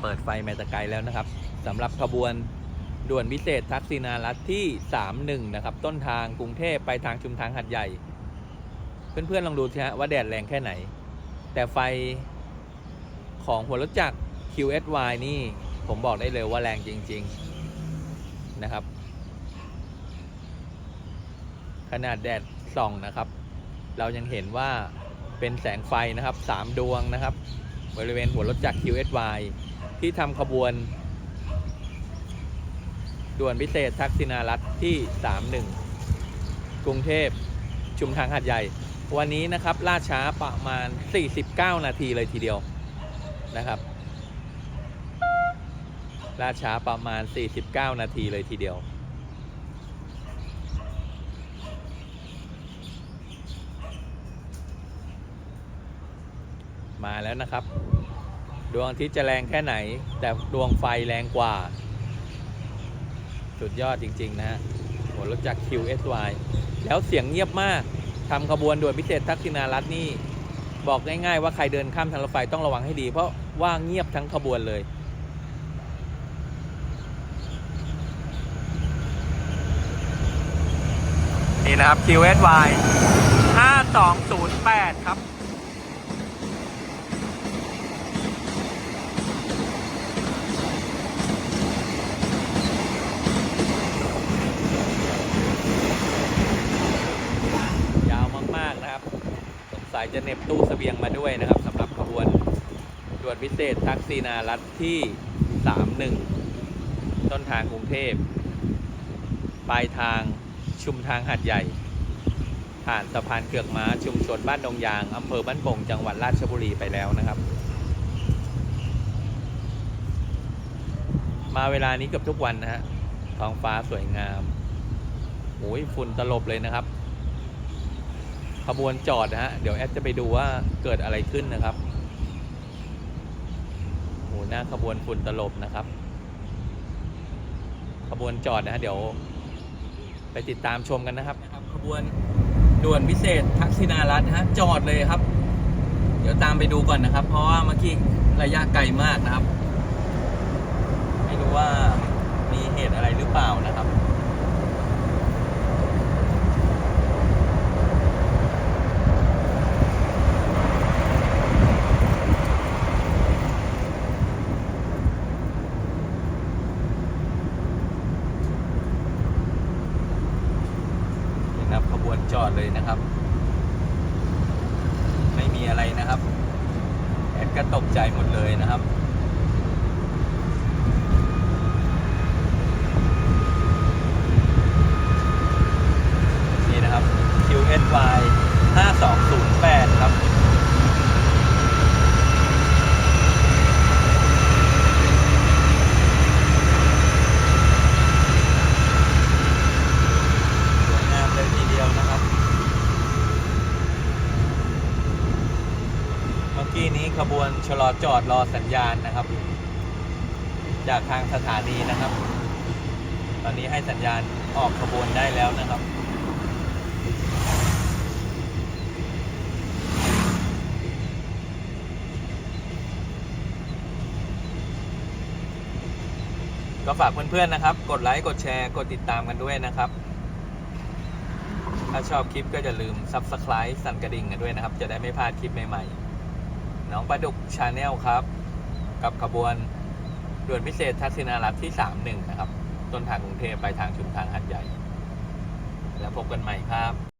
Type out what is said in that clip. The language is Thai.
เปิดไฟแมตะไกลแล้วนะครับสำหรับขบวนด่วนพิเศษทักษิณารัฐที่ 31 นะครับ ต้นทางกรุงเทพไปทางชุมทางหัดใหญ่ เพื่อนๆลองดูสิฮะว่าแดดแรงแค่ไหน แต่ไฟของหัวรถจักร QSY นี่ผมบอกได้เลยว่าแรงจริง ๆ นะครับ ขนาดแดดส่องนะครับ เรายังเห็นว่าเป็นแสงไฟนะครับ 3 ดวงนะครับ บริเวณหัวรถจักร QSY ที่ทำขบวน ด่วนพิเศษทักษิณารัฐที่ 31 กรุงเทพชุมทางหัดใหญ่ วันนี้นะครับล่าช้าประมาณ 49 นาทีเลยทีเดียวนะครับล่าช้าประมาณ 49 นาทีเลยทีเดียว มาแล้วนะครับ ดวงอาทิตย์จะแรงแค่ไหน แต่ดวงไฟแรงกว่า สุดยอดจริง ๆ นะฮะหัวรถจักร QSY แล้วเสียงเงียบมากทำขบวนด่วนพิเศษทักษิณารัฐนี่ บอกง่าย ๆ ว่าใครเดินข้ามทางรถไฟต้องระวังให้ดี เพราะว่าเงียบทั้งขบวนเลยนี่นะครับ QSY 5208 ครับ ยาวมาก ๆ นะครับ สงสัย จะเน็บตู้เสบียงมาด้วยนะครับสำหรับขบวนด่วนพิเศษทักษิณารัฐที่ 31 ต้นทางกรุงเทพ ปลายทางชุมทางหัดใหญ่ ผ่านสะพานเกือกม้าชุมชนบ้านดงยางอำเภอบ้านโป่งจังหวัดราชบุรีไปแล้วนะครับ มาเวลานี้เกือบทุกวันนะฮะท้องฟ้าสวยงามโอ้ยฝุ่นตลบเลยนะครับ ขบวนจอดนะฮะ เดี๋ยวแอดจะไปดูว่าเกิดอะไรขึ้นนะครับโหหน้าขบวนฝุ่นตลบนะครับ ขบวนจอดนะฮะเดี๋ยว ไปติดตามชมกันนะครับ ขบวนด่วนพิเศษทักษิณารัฐนะฮะจอดเลยครับ เดี๋ยวตามไปดูก่อนนะครับ เพราะว่าเมื่อกี้ระยะไกลมากนะครับ ไม่รู้ว่ามีเหตุอะไรหรือเปล่านะครับ นี่ นะครับขบวนจอดเลยนะครับ ไม่มีอะไรนะครับ แอดก็ตกใจหมดเลยนะครับ นี่นะครับ QSY 5208 ครับ สวยงามเลยทีเดียวนะครับ เมื่อกี้นี้ ขบวนชะลอจอดรอสัญญาณนะครับ จากทางสถานีนะครับ ตอนนี้ให้สัญญาณออกขบวนได้แล้วนะครับก็ฝากเพื่อนๆนะครับ กดไลค์ กดแชร์ กดติดตามกันด้วยนะครับ ถ้าชอบคลิปก็อย่าลืม Subscribe สั่นกระดิ่งกันด้วยนะครับ จะได้ไม่พลาดคลิปใหม่ๆ น้องปลาดุกชาแนลครับ กับขบวนด่วนพิเศษทักษิณารัฐที่ 31 นะครับ ต้นทางกรุงเทพไปทางชุมทางหัดใหญ่ แล้วพบกันใหม่ครับ